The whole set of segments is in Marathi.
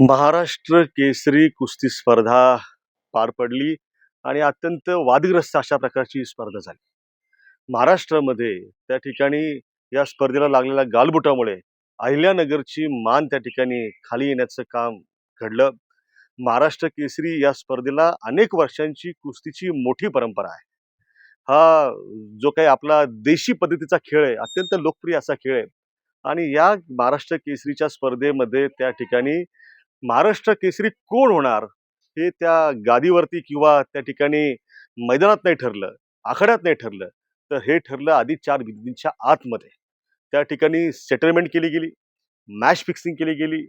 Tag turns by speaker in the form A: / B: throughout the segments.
A: महाराष्ट्र केसरी कुस्ती स्पर्धा पार पडली आणि अत्यंत वादग्रस्त अशा प्रकारची स्पर्धा झाली. महाराष्ट्रामध्ये त्या ठिकाणी या स्पर्धेला लागलेल्या गालबुटामुळे अहिल्यानगरची मान त्या ठिकाणी खाली येण्याचं काम घडलं. महाराष्ट्र केसरी या स्पर्धेला अनेक वर्षांची कुस्तीची मोठी परंपरा आहे. हा जो काही आपला देशी पद्धतीचा खेळ आहे अत्यंत लोकप्रिय असा खेळ आहे. आणि या महाराष्ट्र केसरीच्या स्पर्धेमध्ये त्या ठिकाणी महाराष्ट्र केसरी कोण होणार हे त्या गादीवरती किंवा त्या ठिकाणी मैदानात नाही ठरलं आखाड्यात नाही ठरलं तर हे ठरलं आधी चार भिंतींच्या आतमध्ये. त्या ठिकाणी सेटलमेंट केली गेली मॅच फिक्सिंग केली गेली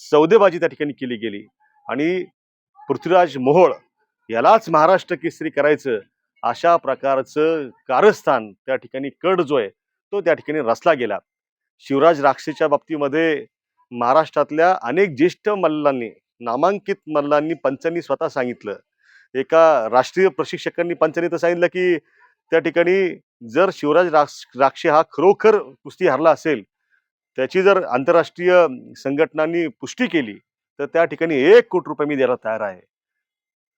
A: सौदेबाजी त्या ठिकाणी केली गेली आणि पृथ्वीराज मोहोळ यालाच महाराष्ट्र केसरी करायचं अशा प्रकारचं कारस्थान त्या ठिकाणी कड जो आहे तो त्या ठिकाणी रचला गेला. शिवराज राक्षेच्या बाबतीमध्ये महाराष्ट्रातल्या अनेक ज्येष्ठ मल्लांनी नामांकित मल्लांनी पंचांनी स्वतः सांगितलं. एका राष्ट्रीय प्रशिक्षकांनी पंचांनी तर सांगितलं की त्या ठिकाणी जर शिवराज राक्ष राक्षे हा खरोखर कुस्ती हरला असेल त्याची जर आंतरराष्ट्रीय संघटनांनी पुष्टी केली तर त्या ठिकाणी एक कोटी रुपये मी द्यायला तयार आहे.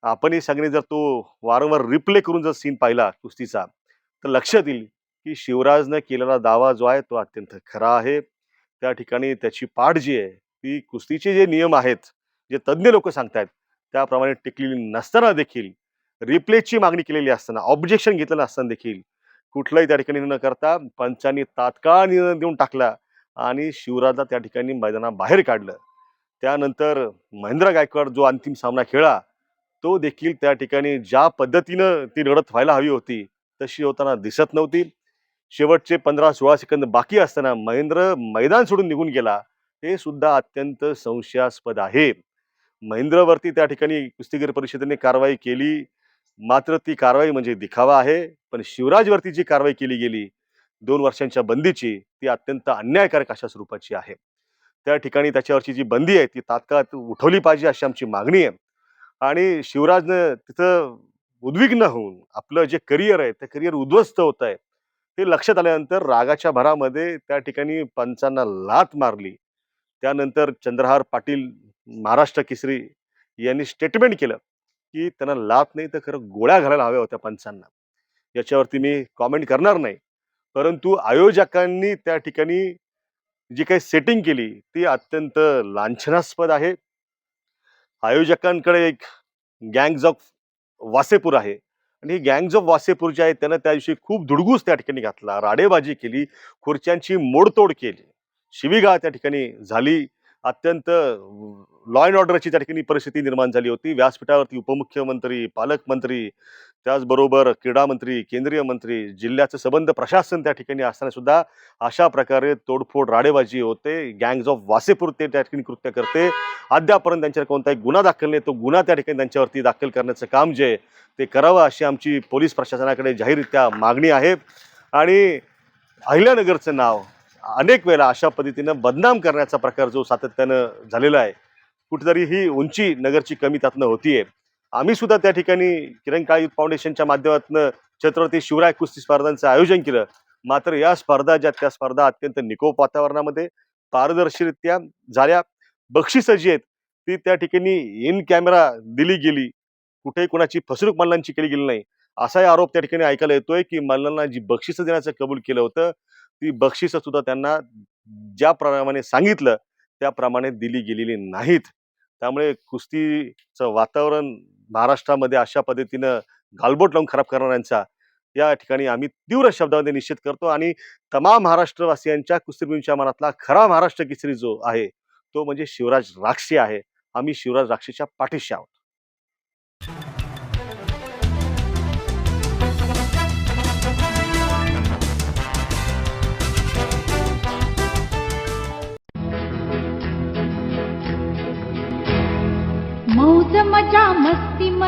A: आपणही सगळे जर तो वारंवार रिप्ले करून जर सीन पाहिला कुस्तीचा तर लक्षात येईल की शिवराजनं केलेला दावा जो आहे तो अत्यंत खरा आहे. त्या ठिकाणी त्याची पाठ जी आहे ती कुस्तीचे जे नियम आहेत जे तज्ज्ञ लोक सांगतायत त्याप्रमाणे टिकलेली नसताना देखील रिप्लेची मागणी केलेली असताना ऑब्जेक्शन घेतलेलं असताना देखील कुठलंही त्या ठिकाणी न करता पंचांनी तात्काळ निर्णय देऊन टाकला आणि शिवराजला त्या ठिकाणी मैदानाबाहेर काढलं. त्यानंतर महेंद्र गायकवाड जो अंतिम सामना खेळला तो देखील त्या ठिकाणी ज्या पद्धतीनं ती लढत व्हायला हवी होती तशी होताना दिसत नव्हती. शेवटचे पंधरा सोळा सेकंद बाकी असताना महेंद्र मैदान सोडून निघून गेला हे सुद्धा अत्यंत संशयास्पद आहे. महेंद्रवरती त्या ठिकाणी कुस्तीगीर परिषदेने कारवाई केली. मात्र ती कारवाई म्हणजे दिखावा आहे. पण शिवराजवरती जी कारवाई केली गेली दोन वर्षांच्या बंदीची ती अत्यंत अन्यायकारक अशा स्वरूपाची आहे. त्या ठिकाणी त्याच्यावरची जी बंदी आहे ती तात्काळ उठवली पाहिजे अशी आमची मागणी आहे. आणि शिवराजनं तिथं उद्विग्न होऊन आपलं जे करिअर आहे ते करिअर उद्ध्वस्त होत आहे हे लक्षात आल्यानंतर रागाच्या भरामध्ये त्या ठिकाणी पंचांना लात मारली. त्यानंतर चंद्रहार पाटील महाराष्ट्र केसरी यांनी स्टेटमेंट केलं की त्यांना लात नाही तर खरं गोळ्या घालायला हव्या होत्या पंचांना. याच्यावरती मी कॉमेंट करणार नाही. परंतु आयोजकांनी त्या ठिकाणी जी काही सेटिंग केली ती अत्यंत लांछनास्पद आहे. आयोजकांकडे एक गँग्ज ऑफ वासेपूर आहे. आणि ही गँग्ज ऑफ वासेपूर आहेत त्यांना त्यानं त्या दिवशी खूप धुडगूस त्या ठिकाणी घातला. राडेबाजी केली खुर्च्यांची मोडतोड केली. शिवीगाळ त्या ठिकाणी झाली. अत्यंत लॉ अँड ऑर्डरची त्या ठिकाणी परिस्थिती निर्माण झाली होती. व्यासपीठावरती उपमुख्यमंत्री पालकमंत्री त्याचबरोबर क्रीडा मंत्री केंद्रीय मंत्री जिल्ह्याचं संबंध प्रशासन त्या ठिकाणी असताना सुद्धा अशा प्रकारे तोडफोड राडेबाजी होते. गँग्ज ऑफ वासेपूर ते त्या ठिकाणी कृत्य करते. अद्यापर्यंत त्यांच्यावर कोणताही गुन्हा दाखल नाही. तो गुन्हा त्या ठिकाणी त्यांच्यावरती दाखल करण्याचं काम जे आहे ते करावं अशी आमची पोलीस प्रशासनाकडे जाहीररित्या मागणी आहे. आणि अहिल्यानगरचं नाव अनेक वेळा अशा पद्धतीनं बदनाम करण्याचा प्रकार जो सातत्यानं झालेला आहे कुठेतरी ही उंची नगरची कमी त्यातनं होतीये. आम्ही सुद्धा त्या ठिकाणी किरण काळी युथ फाउंडेशनच्या माध्यमातून छत्रपती शिवराय कुस्ती स्पर्धांचं आयोजन केलं. मात्र या स्पर्धा ज्या त्या स्पर्धा अत्यंत निकोप वातावरणामध्ये पारदर्शीरित्या झाल्या. बक्षिसं जी आहेत ती त्या ठिकाणी इन कॅमेरा दिली गेली. कुठेही कोणाची फसवणूक मल्लांची केली गेली नाही. असाही आरोप त्या ठिकाणी ऐकायला येतोय की मल्लांना जी बक्षिसं देण्याचं कबूल केलं होतं ती बक्षिसं सुद्धा त्यांना ज्याप्रमाणे सांगितलं त्याप्रमाणे दिली गेलेली नाहीत. त्यामुळे कुस्तीचं वातावरण महाराष्ट्रामध्ये अशा पद्धतीनं गालबोट लावून खराब करणाऱ्यांचा या ठिकाणी आम्ही तीव्र शब्दामध्ये निश्चित करतो आणि तमाम महाराष्ट्रवासियांच्या कुस्तीबींच्या मनातला खरा महाराष्ट्र किसरी जो आहे तो म्हणजे शिवराज राक्षी आहे. आम्ही शिवराज राक्षीच्या पाठीशी आहोत.